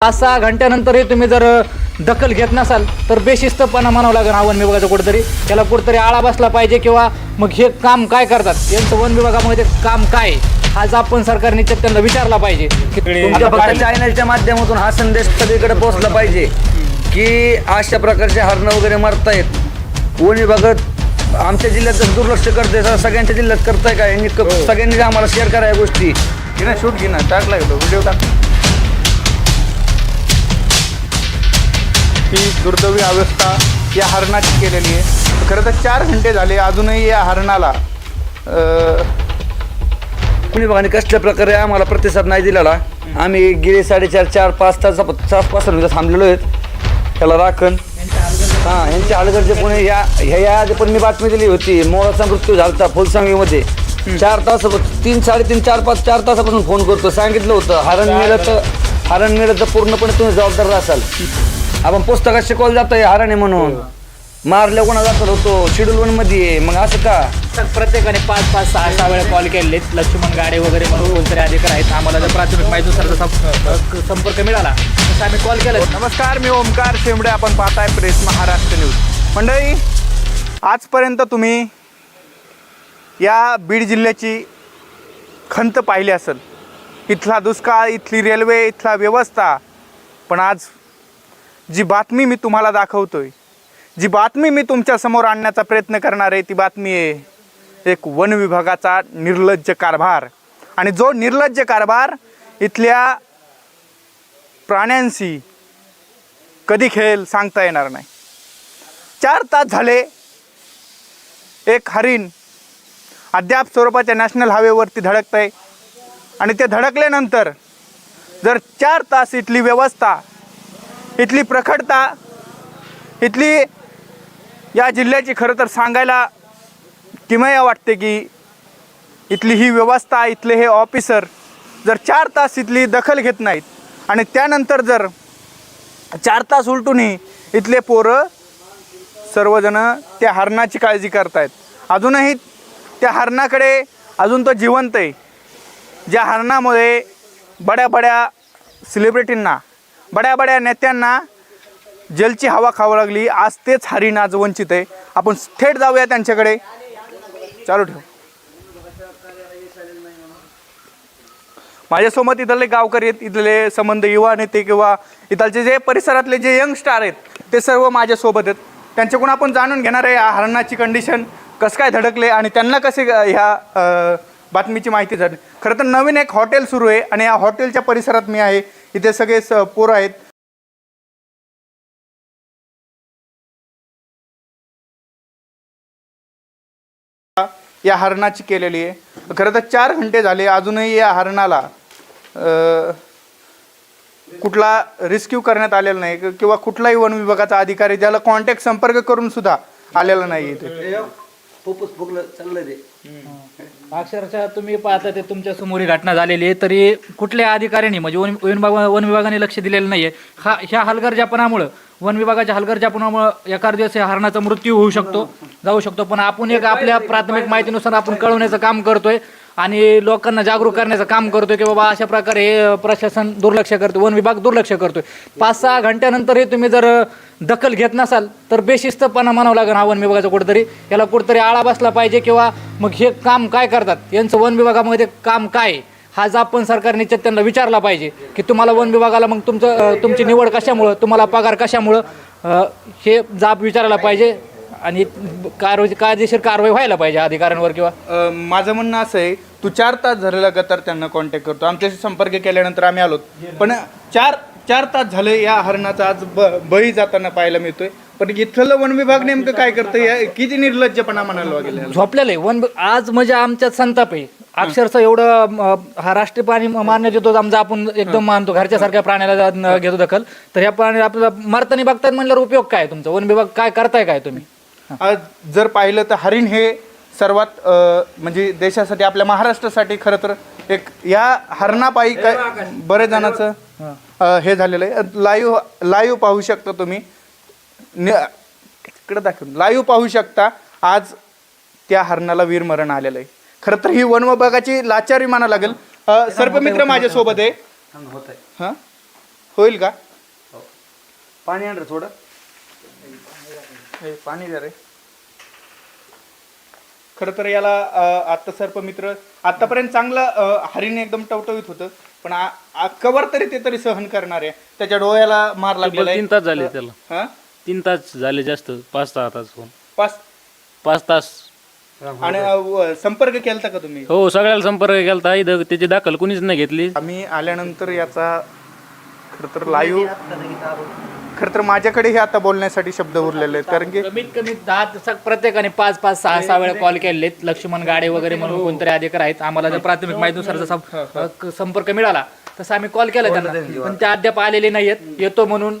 पाच सहा घंट्यानंतरही तुम्ही जर दखल घेत नसाल तर बेशिस्तपणा म्हणावं लागेल हा वन विभागाचा कुठेतरी. त्याला कुठेतरी आळा बसला पाहिजे किंवा मग हे काम काय करतात? यांचं वन विभागामध्ये काम काय? आहे? आज आपण सरकारने त्यांना विचारला पाहिजे तुमच्या फक्त चॅनलच्या माध्यमातून हा संदेश सगळीकडे पोहोचला पाहिजे की अशा प्रकारचे हरणं वगैरे मरतायत. वन विभागात आमच्या जिल्ह्यात जसं दुर्लक्ष करते सगळ्यांच्या जिल्ह्यात करताय का? यांनी क- सगळ्यांनी आम्हाला शेअर करा या गोष्टी. घे ना शूट घे ना टाकला गेलो व्हिडिओ टाक. ही दुर्दैवी अवस्था या हरणाची केलेली आहे. खरं तर चार घंटे झाले अजूनही या हरणाला कुणी वन कसल्या प्रकारे आम्हाला प्रतिसाद नाही दिलेला. आम्ही गेले साडेचार चार पाच तास तासपासून इथं थांबलेलो आहेत. त्याला राखण. हां यांच्या अडगडचे पुणे या ह्या या आधी पण मी बातमी दिली होती मोराचा मृत्यू झाला फुलसांगीमध्ये. चार तास तीन साडेतीन चार पाच चार तासापासून फोन करतो. सांगितलं होतं हरण मिळत तर हरण मिळत तर पूर्णपणे तुम्ही जबाबदार असाल. आपण पुस्तकात शिकवलं जातं हे हरण आहे म्हणून मारल्या कोणा जात होतो शेड्यूल वनमध्ये आहे. मग असं का? प्रत्येकाने पाच पाच सहा सहा वेळा कॉल केलेले लक्ष्मण गाडे वगैरे म्हणून कोणतरी अधिकारी आहेत. आम्हाला जर प्राथमिक माहितीनुसार जसा अ, संपर्क मिळाला तसं आम्ही कॉल केला नमस्कार मी ओमकार शेंबडे. आपण पाहताय प्रेस महाराष्ट्र न्यूज. मंडळी आजपर्यंत तुम्ही या बीड जिल्ह्याची खंत पाहिली असेल. इथला दुष्काळ इथली रेल्वे इथला व्यवस्था. पण आज जी बातमी मी तुम्हाला दाखवतोय जी बातमी मी तुमच्यासमोर आणण्याचा प्रयत्न करणार आहे ती बातमी आहे एक वन विभागाचा निर्लज्ज कारभार. आणि जो निर्लज्ज कारभार इथल्या प्राण्यांशी कधी खेळेल सांगता येणार नाही. चार तास झाले एक हरिण अद्याप स्वरूपाच्या नॅशनल हायवेवरती धडकत आहे आणि ते धडकल्यानंतर जर चार तास इथली व्यवस्था इथली प्रखडता इथली या जिल्ह्याची खरं तर सांगायला किमया वाटते की इथली ही व्यवस्था इथले हे ऑफिसर जर चार तास इथली दखल घेत नाहीत आणि त्यानंतर जर चार तास उलटूनही इथले पोरं सर्वजण त्या हरणाची काळजी करतायत. अजूनही त्या हरणाकडे अजून तो जिवंत आहे. ज्या हरणामुळे बड्या बड्या सेलिब्रिटींना बड्या बड्या नेत्यांना जलची हवा खावं लागली. आज तेच हरिणाज वंचित आहे. आपण थेट जाऊया त्यांच्याकडे. चालू ठेव. माझ्यासोबत इथले गावकरी आहेत. इथले संबंध युवा नेते किंवा इथलचे जे परिसरातले जे यंग स्टार आहेत ते सर्व माझ्यासोबत आहेत. त्यांच्याकडून आपण जाणून घेणार आहे या हरणाची कंडिशन कसं काय धडकले आणि त्यांना कसे ह्या बातमीची माहिती झाली. खरं तर नवीन एक हॉटेल सुरू आहे आणि या हॉटेलच्या परिसरात मी आहे. इथे सगळे स पोरं आहेत. या हरणाची केलेली आहे. खरं तर चार घंटे झाले अजूनही या हरणाला कुठला रेस्क्यू करण्यात आलेला नाही किंवा कुठलाही वन विभागाचा अधिकारी ज्याला कॉन्टॅक्ट संपर्क करून सुद्धा आलेला नाही इथे. अक्षरशः तुम्ही पाहता ते तुमच्यासमोर ही घटना झालेली आहे तरी कुठल्या अधिकाऱ्यांनी म्हणजे वन वन विभाग वन विभागाने लक्ष दिलेलं नाहीये. हा ह्या हलगर्जापणामुळं वन विभागाच्या हलगर्जापणामुळं एखाद दिवस या हरणाचा मृत्यू होऊ शकतो जाऊ शकतो पण आपण एक आपल्या प्राथमिक माहितीनुसार आपण कळवण्याचं काम करतोय आणि लोकांना जागरूक करण्याचं काम करतोय की बाबा अशा प्रकारे हे प्रशासन दुर्लक्ष करतो वन विभाग दुर्लक्ष करतोय. पाच सहा घंट्यानंतरही तुम्ही जर दखल घेत नसाल तर बेशिस्तपणा म्हणावं लागेल हा वन विभागाचा कुठेतरी. याला कुठेतरी आळा बसला पाहिजे किंवा मग हे काम काय करतात? यांचं वन विभागामध्ये काम काय? आहे? हा जाब पण सरकारने च- त्यांना विचारला पाहिजे की तुम्हाला वन विभागाला मग तुमचं तुमची निवड कशामुळं तुम्हाला पगार कशामुळं हे जाब विचारायला पाहिजे आणि कारवाई कायदेशीर कारवाई व्हायला पाहिजे अधिकाऱ्यांवर किंवा? माझं म्हणणं असं आहे तू चार तास झालेला गतर त्यांना कॉन्टॅक्ट करतो. आमच्याशी संपर्क केल्यानंतर आम्ही आलो. पण चार चार तास झाले या हरणाचा आज ब बळी जाताना पाहायला मिळतोय. पण इथलं वन विभाग नेमकं काय करतंय? या- किती निर्लज्जपणा म्हणायला लागेल याला? झोपलेलं आहे. वन आज म्हणजे आमच्यात संताप आहे. अक्षरशः एवढं हा राष्ट्रीय प्राणी मान्य देतो. आमचा आपण एकदम मानतो. घरच्या सारख्या प्राण्याला जा- न- घेतो दखल. तर ह्या प्राणी आपल्याला मरतानी बघतात म्हणल्यावर उपयोग काय तुमचा? वन विभाग काय करताय काय तुम्ही? आज जर पाहिलं तर हरिण हे सर्वात अ, म्हणजे देशासाठी आपल्या महाराष्ट्रासाठी खरं तर एक या हरणापायी काय बरेच जणांचं अ, हे झालेलं आहे. लाईव्ह लाईव्ह पाहू शकता तुम्ही. इकडे दाखवून. लाईव्ह पाहू शकता. आज त्या हरणाला वीरमरण आलेलं आहे. खरं तर ही वन विभागाची लाचारी माना लागेल. अ, सर्पमित्र माझ्यासोबत आहे. हां? होईल का? पाणी आण रे थोडं. हे पाणी द्या रे. खरं तर याला अ, आता सर्पमित्र आतापर्यंत चांगलं अ, हरिण एकदम टवटवीत होतं पण आ- आ- कवर तरी ते तरी सहन करणार आहे. त्याच्या डोळ्याला मार लागलेला तीन तास झाले त्याला. हा? तीन तास झाले जास्त पाच सहा तास होऊन. पाच? पाच तास. आणि अ, व- संपर्क केलता का तुम्ही? हो सगळ्याला संपर्क केला इथं त्याची दाखल कुणीच नाही घेतली. आम्ही आल्यानंतर याचा खरं तर लाईव्ह खरं तर माझ्याकडे हे आता बोलण्यासाठी शब्द उरलेले आहेत कारण की कमीत कमी दहा दिवसात प्रत्येकाने पाच पाच सहा सहा वेळा कॉल केलेत. लक्ष्मण गाडे वगैरे म्हणून कोणतरी अधिकारी आहेत. आम्हाला जर प्राथमिक माहितीनुसार जसा अ, क- संपर्क मिळाला तसा आम्ही कॉल केला त्यांना. पण ते अद्याप आलेले नाहीयेत. येतो म्हणून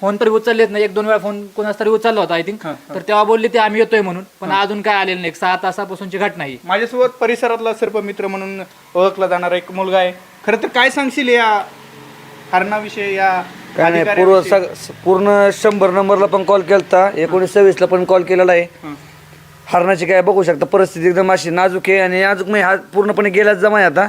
फोन तरी उचललेत नाही. एक दोन वेळा फोन कोणाच तरी उचलला होता आय थिंक तर तेव्हा बोलले ते आम्ही येतोय म्हणून. पण अजून काय आलेलं नाही. सहा तासापासूनची घटना ही. माझ्यासोबत परिसरातला सर्पमित्र म्हणून ओळखला जाणारा एक मुलगा आहे. खरं तर काय सांगशील या हरणाविषयी या काय नाही पूर्व? सग पूर्ण शंभर नंबरला पण कॉल केलता. एकोणीस सव्वीसला पण कॉल केलेला आहे. हरणाची काय बघू शकता परिस्थिती एकदम अशी नाजूक आहे आणि नाजूक म्हणजे हा पूर्णपणे गेलाच जमा आहे आता.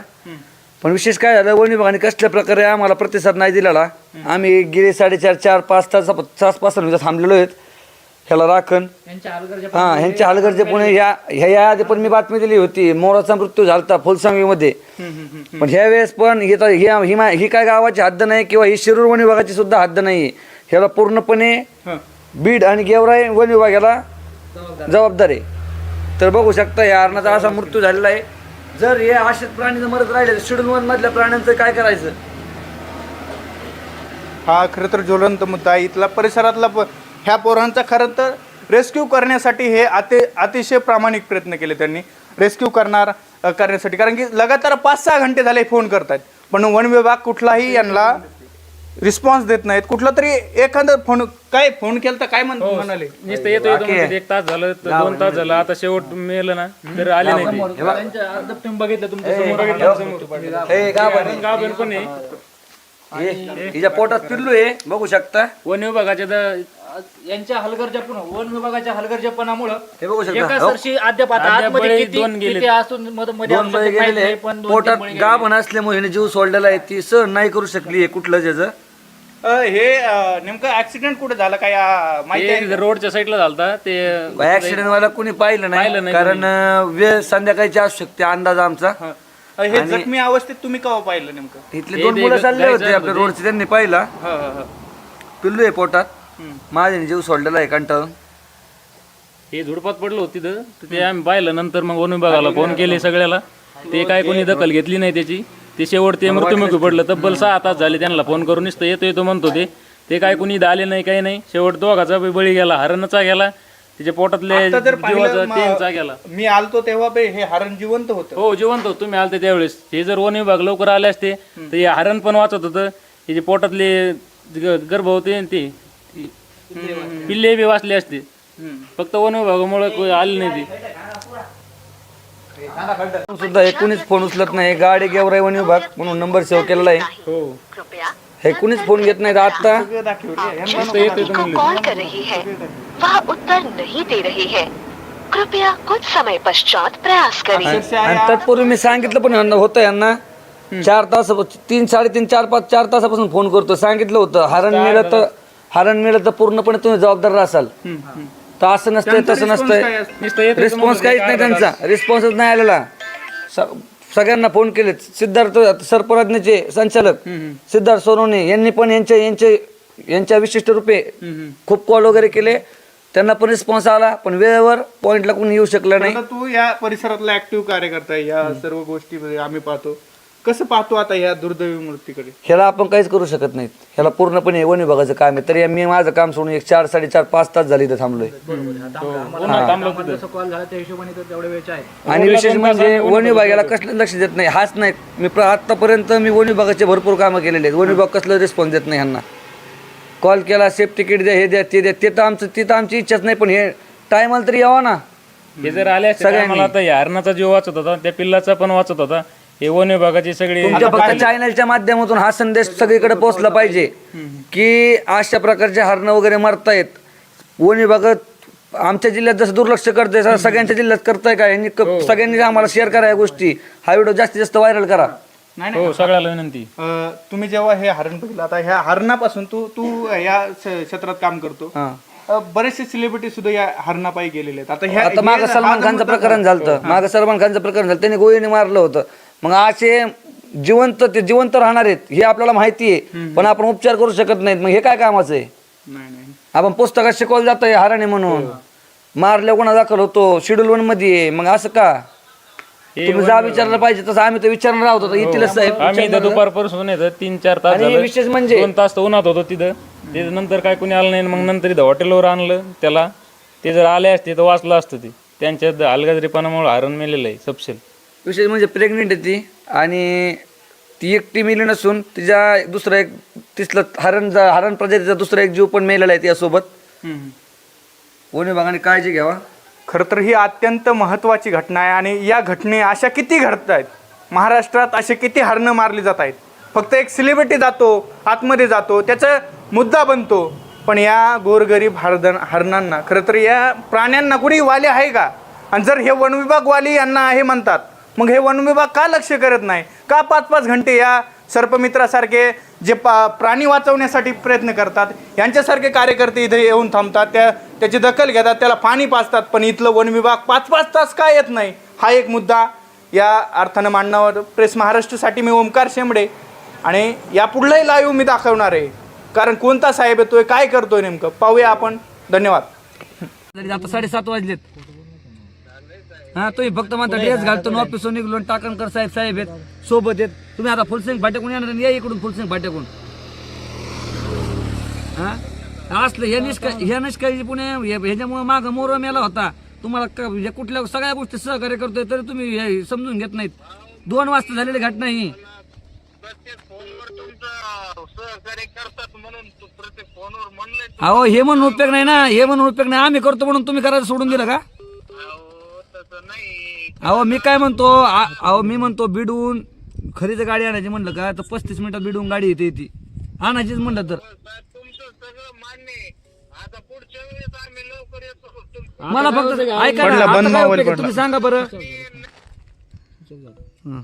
पण विशेष काय झालं वन विभागाने कसल्या प्रकारे आम्हाला प्रतिसाद नाही दिलेला. आम्ही गेले साडेचार चार पाच तास तासपासून इथं थांबलेलो आहेत. ह्याला राखण. यांच्या हलगर्जी हा ह्यांच्या हलगर्जेपणे ह्या ह्या या आधी पण मी बातमी दिली होती मोराचा मृत्यू झालता फुलसांगीमध्ये. पण ह्या वेळेस पण ही तर ही ही मा- ही काय गावाची हद्द नाही किंवा ही शिरूर वन विभागाची सुद्धा हद्द नाही ह्याला पूर्णपणे. बीड आणि गेवराई वन विभागाला जबाबदार आहे. तर बघू शकता या हरणाचा असा मृत्यू झालेला आहे. जर हे असेच प्राणी जर मरत राहिले शेड्यूल वन मधल्या प्राण्यांचं काय करायचं? हा खरं तर ज्वलंत मुद्दा आहे. इथला परिसरातला प- ह्या पोरांचा खरं तर रेस्क्यू करण्यासाठी हे अति अतिशय प्रामाणिक प्रयत्न केले त्यांनी. रेस्क्यू करणार करण्यासाठी. कारण की लगातार पाच सहा घंटे झाले फोन करतायत. पण वन विभाग कुठलाही यांना रिस्पॉन्स देत नाहीत. कुठला तरी एखादा फोन काय फोन केला तर काय म्हण म्हणाले? नुसतं येतो येतो म्हणतात. एक तास झालं तर दोन तास झालं आता शेवट मेलं ना तर आले नाही ते. हे पण हे पोटात पिल्लू आहे बघू शकता. वन विभागाच्या द- यांच्या हलगर्जापणा वन विभागाच्या हलगर्जापणामुळं हे बघू शकता. हो. सरशी अद्याप आता अद्याप आतमध्ये बळी किती दोन गेलेत. किती असून मध्ये दोन बळी गेलेले पोटात गाभण असल्यामुळे हिने जीव सोडलेला आहे. ती सहन नाही करू शकली कुठलं त्याचं अ, हे अ, नेमकं ऍक्सिडेंट कुठे झाला काय अ, माहिती आहे ते रोडच्या साईडला झालता. ते ऍक्सिडेंट वाला कुणी पाहिलं पाहिलं नाही नाही कारण अं, वेळ संध्याकाळची असू शकते अंदाज आमचा. हं. अ, हे जखमी अवस्थेत तुम्ही केव्हा पाहिलं नेमकं? इथले दोन मुलं चालले होते आपल्या. रोडचे त्यांनी पाहिला. हं, हं, हं. पिल्लू आहे पोटात. माझ्याने जीव सोडलेला आहे कंटाळून हे झुडपात पडलं होतं तिथं. तर ते आम्ही पाहिलं नंतर मग वन विभागाला फोन केले सगळ्याला. ते काय कोणी दखल घेतली नाही त्याची. ते शेवट ते मृत्युमुखी पडलं तब्बल सहा तास झाले त्यांना फोन करून नुसतं येतो येतो म्हणतो ते ते काय कोणी आले नाही काही नाही. शेवट दोघाचा बी बळी गेला हरणचा गेला. त्याच्या पोटातले आता जर जीवाचा त्यांचा गेला. म- आलतो तेव्हा बे हे हरण जिवंत होतं. हो जिवंत होतो. तुम्ही आलते त्यावेळेस. हे जर वन विभाग लवकर आले असते तर हे हरण पण वाचत होतं. त्याचे पोटातले ग- गर्भ होते आणि ते पिल्ले बी वाचले असते. फक्त वन विभागामुळे आले नाही ते. सुद्धा हे कुणीच फोन उचलत नाही. गाडी गेवराई वन विभाग म्हणून नंबर सेव्ह केलेला आहे. हो. हे कुणीच फोन घेत नाहीत आता नुसतं येतो येतो को म्हणले कॉल कर रही है. वह उत्तर नहीं दे रही है. कृपया कुछ समय पश्चात प्रयास करें. आणि तत्पूर्वी मी सांगितलं पण यांना होतं यांना. चार तास तीन साडेतीन चार पाच चार तासापासून फोन करतो सांगितलं होतं. हरण मिळलं तर हरण मिळलं तर पूर्णपणे तुम्ही जबाबदार रासाल. तर असं नसतंय तसं नसतंय. रिस्पॉन्स काहीच नाही त्यांचा. रिस्पॉन्सच नाही आलेला. सगळ्यांना फोन केले. सिद्धार्थ सरपराज्ञाचे संचालक सिद्धार्थ सोनवणे यांनी पण यांच्या यांचे यांच्या विशिष्ट रूपे खूप कॉल वगैरे केले. त्यांना पण रिस्पॉन्स आला पण वेळेवर पॉइंटला कोणी येऊ शकलं नाही. तू या परिसरातला ऍक्टिव्ह कार्यकर्ता या सर्व गोष्टी आम्ही पाहतो. कसं पाहतो आता या दुर्दैवी मृत्यूकडे ह्याला आपण काहीच करू शकत नाहीत. ह्याला पूर्णपणे वन विभागाचं काम आहे तरी मी माझं काम सोडून एक चार साडेचार पाच तास झाले इथं थांबलोय. जसं कॉल झाला त्या हिशोबाने तर तेवढे वेळचे आहे आणि विशेष म्हणजे वन विभागाला कसलं लक्ष देत नाही हाच नाही. मी प्र- आतापर्यंत मी वन विभागाचे भरपूर कामं केलेले आहेत. वन विभाग कसलं रिस्पॉन्स देत नाही ह्यांना. कॉल केला सेफ तिकीट द्या हे द्या ते द्या. ते तर आमचं ती तर आमची इच्छाच नाही पण हे टायमाला तरी यावं ना. हे जर आले असते तर आम्हाला आता या हरणाचा जीव वाचत होता त्या पिल्लाचा पण वाचत होता. हे वन विभागाची सगळी तुमच्या फक्त चॅनलच्या माध्यमातून हा संदेश सगळीकडे पोहोचला पाहिजे. की अशा प्रकारचे हरणं वगैरे मरतायत. वन विभागात आमच्या जिल्ह्यात जसं दुर्लक्ष करतंय तसं सगळ्यांच्या जिल्ह्यात करताय का? यांनी क- सगळ्यांनी आम्हाला शेअर करा या गोष्टी. हा व्हिडिओ जास्तीत जास्त व्हायरल करा. नाही नाही. हो सगळ्याला विनंती. अं, तुम्ही जेव्हा हे हरण बघितलं आता ह्या हरणापासून तू तू या स- क्षेत्रात काम करतो. हा. अं, बरेचसे सेलिब्रिटी सुद्धा या हरणापायी गेलेले आहेत. आता ह्या आता मागं हे- सलमान हा खानचं मुद्दा- प्रकरण झालं मागं सलमान खानचं प्रकरण झालं. त्यांनी गोळीने मारलं होतं. मग असे जिवंत ते जिवंत राहणार आहेत हे आपल्याला माहिती आहे. पण आपण उपचार करू शकत नाहीत. मग हे काय कामाचं आहे? नाही नाही. आपण पुस्तकात शिकवलं जातं हराणे म्हणून. मारल्या गुन्हा दाखल होतो? शेड्यूल वनमध्ये आहे. मग असं का? तुम्ही जा विचारलं पाहिजे तसं आम्ही तर विचारणार आहोत. आता येतीलच साहेब आम्ही इथं दुपारपासून येतं तीन चार तास आणि झालं. विशेष म्हणजे- दोन तास तर उन्हात होतो तिथं. त्याच्यानंतर काय कोणी आलं नाही मग नंतर इथं हॉटेलवर आणलं त्याला. ते जर आले असते तर वाचलं असतं ते. त्यांच्या हलगजरीपणामुळे हरण मेलेलं आहे सपशेल. विशेष म्हणजे प्रेग्नेंट आहे ती आणि ती एकटी मेली नसून तिच्या दुसरा एक तिसलं हरण हरण प्रजातीचा दुसरा एक जीव पण मेलेला आहे त्यासोबत. वन विभागाने काळजी घ्यावा. खरं तर ही अत्यंत महत्त्वाची घटना आहे आणि या घटने अशा किती घडत आहेत? महाराष्ट्रात असे किती हरणं मारली जात आहेत? फक्त एक सेलिब्रिटी जातो आतमध्ये जातो त्याचा मुद्दा बनतो. पण या गोरगरीब हरदन हरणांना खरं तर या प्राण्यांना कुणी वाले आहे का? आणि जर हे वनविभाग वाली यांना आहे म्हणतात मग हे वन विभाग का लक्ष करत नाही? का पाच पाच घंटे या सर्पमित्रासारखे जे पा प्राणी वाचवण्यासाठी प्रयत्न करतात यांच्यासारखे कार्यकर्ते इथे येऊन थांबतात त्या त्याची दखल घेतात त्याला पाणी पाजतात पण इथलं वन विभाग पाच पाच तास का येत नाही? हा एक मुद्दा या अर्थानं मांडण्यावर प्रेस महाराष्ट्रसाठी मी ओमकार शेंबडे आणि या पुढलाही लाईव्ह मी दाखवणार आहे. कारण कोणता साहेब येतोय काय करतोय नेमकं? पाहूया आपण. धन्यवाद. आता साडेसात वाजलेत. हा तुम्ही फक्त म्हणता ड्रेस घालतो ऑफिसून निघलो आणि टाकणकर साहेब साहेब आहेत सोबत आहेत. तुम्ही आता फुलसिंग फाट्याकडून येणार आणि या इकडून फुलसिंग फाट्याकडून. हा? असलं हे निष्का ह्या निष्काळजी पुणे हे- ह्याच्यामुळे माग मोर मेला होता. तुम्हाला हे कुठल्या सगळ्या गोष्टी सहकार्य करतोय तरी तुम्ही हे समजून घेत नाहीत. दोन वाजता झालेली घटना ही. अहो हे म्हणून उपयोग नाही ना हे म्हणून उपयोग नाही. आम्ही करतो म्हणून तुम्ही करायला सोडून दिलं का? अहो मी काय म्हणतो आ- अहो मी म्हणतो बिडून खरीच गाडी आणायची म्हणलं का तर पस्तीस मिनिटात बिडून गाडी येते ती आणायचीच म्हणलं तर मला फक्त ऐका ना, पडला, आता बंद काय मोबाईल उपयोग आहे? पडला. तुम्ही सांगा बरं हं.